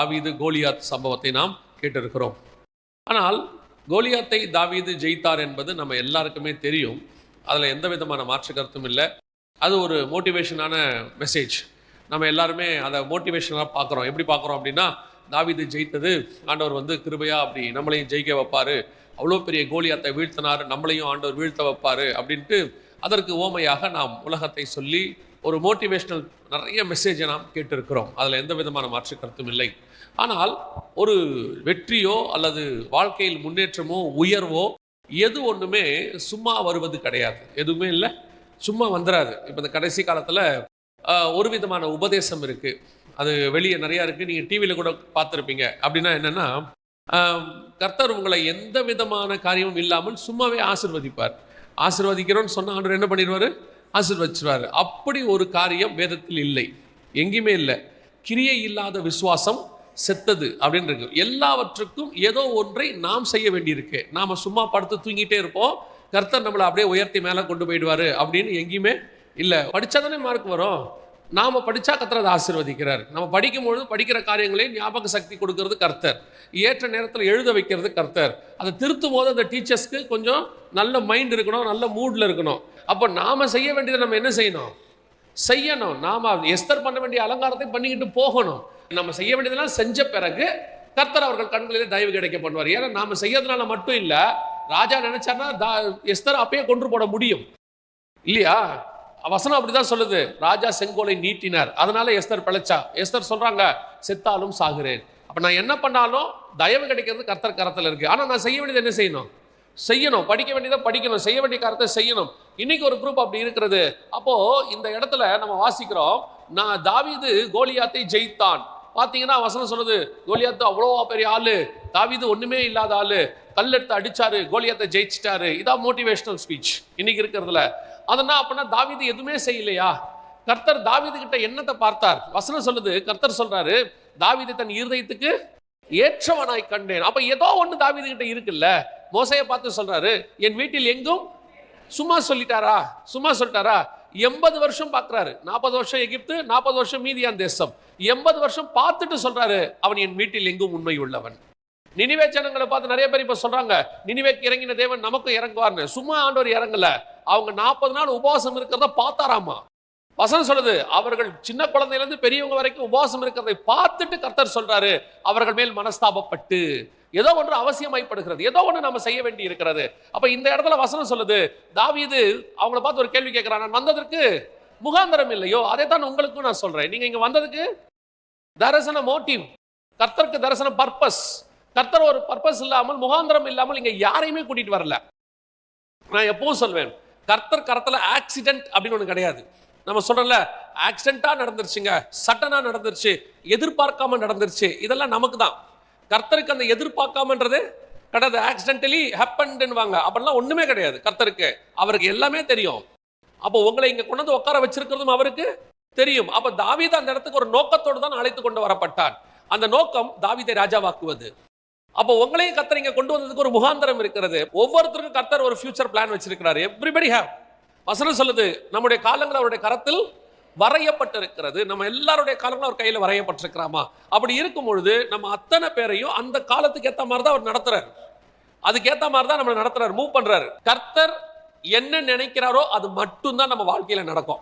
தாவீது கோலியாத் சம்பவத்தை நாம் கேட்டிருக்கிறோம். ஆனால் கோலியாத்தை தாவீது ஜெயித்தார் என்பது நம்ம எல்லாருக்குமே தெரியும். அதில் எந்த விதமான மாற்று கருத்தும் இல்லை. அது ஒரு மோட்டிவேஷனான மெசேஜ். நம்ம எல்லாருமே அதை மோட்டிவேஷனாக பார்க்குறோம். எப்படி பார்க்குறோம் அப்படின்னா தாவீது ஜெயித்தது ஆண்டவர் வந்து கிருபையா அப்படி நம்மளையும் ஜெயிக்க வைப்பார். அவ்வளோ பெரிய கோலியாத்தை வீழ்த்தினார் நம்மளையும் ஆண்டவர் வீழ்த்த வைப்பார் அப்படின்ட்டு அதற்கு ஓமையாக நாம் உலகத்தை சொல்லி ஒரு மோட்டிவேஷ்னல் நிறைய மெசேஜை நாம் கேட்டிருக்கிறோம். அதில் எந்த விதமான மாற்று கருத்தும் இல்லை. ஆனால் ஒரு வெற்றியோ அல்லது வாழ்க்கையில் முன்னேற்றமோ உயர்வோ எது ஒன்றுமே சும்மா வருவது கிடையாது. எதுவுமே இல்லை. சும்மா வந்துடாது இப்போ இந்த கடைசி காலத்தில் ஒரு விதமான உபதேசம் இருக்குது அது வெளியே நிறையா இருக்குது நீங்கள் டிவியில் கூட பார்த்துருப்பீங்க. அப்படின்னா என்னென்னா கர்த்தர் உங்களை எந்த விதமான காரியமும் இல்லாமல் சும்மாவே ஆசிர்வதிப்பார். ஆசிர்வதிக்கிறோன்னு சொன்ன ஆண்டவர் என்ன பண்ணிடுவார்? ஆசிர்வதிச்சிருவார் அப்படி ஒரு காரியம் வேதத்தில் இல்லை. எங்கேயுமே இல்லை. கிரியை இல்லாத விசுவாசம் செத்தது அப்படின்னு இருக்கு எல்லாவற்றுக்கும் ஏதோ ஒன்றை நாம் செய்ய வேண்டியிருக்கு. நாம் சும்மா படுத்து தூங்கிட்டே இருப்போம். கர்த்தர் நம்மளை அப்படியே உயர்த்தி மேலே கொண்டு போயிடுவார் அப்படின்னு எங்கேயுமே இல்லை. படித்தா தானே மார்க் வரும். நாம் படித்தா கத்தர் அதை நம்ம படிக்கும்பொழுது படிக்கிற காரியங்களையும் ஞாபக சக்தி கொடுக்கறது கர்த்தர். ஏற்ற நேரத்தில் எழுத வைக்கிறது கர்த்தர். அதை திருத்தும் போது அந்த டீச்சர்ஸ்க்கு கொஞ்சம் நல்ல மைண்ட் இருக்கணும் நல்ல மூடில் இருக்கணும். அப்போ நாம் செய்ய வேண்டியதை நம்ம என்ன செய்யணும்? செய்யணும். நாம எஸ்தர் பண்ண வேண்டிய அலங்காரத்தை பண்ணிக்கிட்டு போகணும். நம்ம செய்ய வேண்டியதெல்லாம் செஞ்ச பிறகு கர்த்தர் அவர்கள் கண்களிலே தயவு கிடைக்க பண்ணுவார். ஏன்னா நாம் செய்யறதுனால மட்டும் இல்லை ராஜா நினைச்சார்னா தா- எஸ்தர் அப்பயே கொண்டு போட முடியும். இல்லையா? வசனம் அப்படிதான் சொல்லுது. ராஜா செங்கோலை நீட்டினார். அதனால எஸ்தர் பிழைச்சா. எஸ்தர் சொல்றாங்க செத்தாலும் சாகுறேன். அப்ப நான் என்ன பண்ணாலும் தயவு கிடைக்கிறது கர்த்தர் கரத்தில் இருக்கு. ஆனா நான் செய்ய வேண்டியது என்ன செய்யணும்? செய்யணும். படிக்க வேண்டியதை படிக்கணும். செய்ய வேண்டிய காரத்தை செய்யணும். இன்னைக்கு ஒரு குரூப் அப்படி இருக்கிறது. அப்போ இந்த இடத்துல நம்ம வாசிக்கிறோம் நான் தாவிது கோலியாத்தை ஜெயித்தான். பார்த்தீங்கன்னா வசனம் சொல்லுது கோலியாத்து அவ்வளோ பெரிய ஆளு. தாவீது ஒன்றுமே இல்லாத ஆளு. கல்லெடுத்து அடிச்சாரு கோலியாத்தை ஜெயிச்சிட்டாரு. இதான் மோட்டிவேஷனல் ஸ்பீச் இன்னைக்கு இருக்கிறதுல. அதனா அப்படின்னா தாவீது எதுவுமே செய்யலையா? கர்த்தர் தாவீது கிட்ட என்னத்தை பார்த்தார்? வசனம் சொல்லுது கர்த்தர் சொல்றாரு தாவீது தன் இருதயத்துக்கு ஏற்றவனாய் கண்டேன். அப்ப ஏதோ ஒன்று தாவீது கிட்ட இருக்குல்ல? மோசையை பார்த்து சொல்றாரு என் வீட்டில் எங்கும் சும்மா சொல்லிட்டாரா? சும்மா சொல்லிட்டாரா? எண்பது வருஷம் பார்க்குறாரு. நாற்பது வருஷம் எகிப்து நாற்பது வருஷம் மீதியான் தேசம். எண்பது வருஷம் பார்த்துட்டு சொல்றாரு அவன் என் வீட்டில் எங்கும் உண்மை உள்ளவன். நினைவே ஜனங்களை பார்த்து நிறைய பேர் இப்போ சொல்கிறாங்க நினைவேக்கு இறங்கின தேவன் நமக்கும் இறங்குவார்னு. சும்மா ஆண்டவர் இறங்கல. அவங்க நாற்பது நாள் உபவாசம் இருக்கிறத பார்த்தாராமா? வசனம் சொல்லுது அவர்கள் சின்ன குழந்தையிலேருந்து பெரியவங்க வரைக்கும் உபவாசம் இருக்கிறதை பார்த்துட்டு கர்த்தர் சொல்றாரு அவர்கள் மேல் மனஸ்தாபப்பட்டு. ஏதோ ஒன்று அவசியமாய்ப்படுகிறது. ஏதோ ஒன்று நம்ம செய்ய வேண்டி இருக்கிறது. அப்போ இந்த இடத்துல வசனம் சொல்லுது தாவீது அவங்கள பார்த்து ஒரு கேள்வி கேட்கிறான் நான் வந்ததற்கு முகாந்தரம் இல்லையோ? அதை தான் உங்களுக்கும் நான் சொல்றேன். நீங்க இங்க வந்ததுக்கு தரிசன மோட்டிவ் கர்த்தருக்கு தரிசன பர்பஸ் கர்த்தர் ஒரு பர்பஸ் இல்லாமல் முகாந்திரம் இல்லாமல் இங்கே யாரையுமே கூட்டிகிட்டு வரல. நான் எப்பவும் சொல்வேன் கர்த்தர் கரத்தில் ஆக்சிடென்ட் அப்படின்னு ஒன்று கிடையாது. நம்ம சொல்கிறல ஆக்சிடெண்ட்டாக நடந்துருச்சுங்க சட்டனாக நடந்துருச்சு எதிர்பார்க்காம நடந்துருச்சு இதெல்லாம் நமக்கு தான் கர்த்தருக்கு அந்த எதிர்பார்க்காமன்றது கிடையாது ஆக்சிடென்டலி ஹேப்பன்டுவாங்க அப்படிலாம் ஒன்றுமே கிடையாது கர்த்தருக்கு. அவருக்கு எல்லாமே தெரியும். அப்போ உங்களை இங்கே கொண்டு வந்து உட்கார வச்சிருக்கிறதும் அவருக்கு தெரியும். அப்போ தாவித அந்த இடத்துக்கு ஒரு நோக்கத்தோடு தான் அழைத்து கொண்டு வரப்பட்டான். அந்த நோக்கம் தாவிதை ராஜாவாக்குவது. அப்போ உங்களையும் கத்தர் இங்கே கொண்டு வந்ததுக்கு ஒரு முகாந்திரம் இருக்கிறது. ஒவ்வொருத்தருக்கும் கர்த்தர் ஒரு ஃபியூச்சர் பிளான் வச்சிருக்கிறார். எவ்ரிபடி ஹேவ் வசனம் சொல்லுது நம்முடைய காலங்கள் அவருடைய கரத்தில் வரையப்பட்டிருக்கிறது. நம்ம எல்லாருடைய காலங்களும் அவர் கையில் வரையப்பட்டிருக்கிறாமா? அப்படி இருக்கும் பொழுது நம்ம அத்தனை பேரையும் அந்த காலத்துக்கு ஏற்ற மாதிரி தான் அவர் நடத்துறாரு. அதுக்கேற்ற மாதிரி தான் நம்மளை நடத்துறாரு. மூவ் பண்றாரு. கர்த்தர் என்ன நினைக்கிறாரோ அது மட்டும்தான் நம்ம வாழ்க்கையில் நடக்கும்.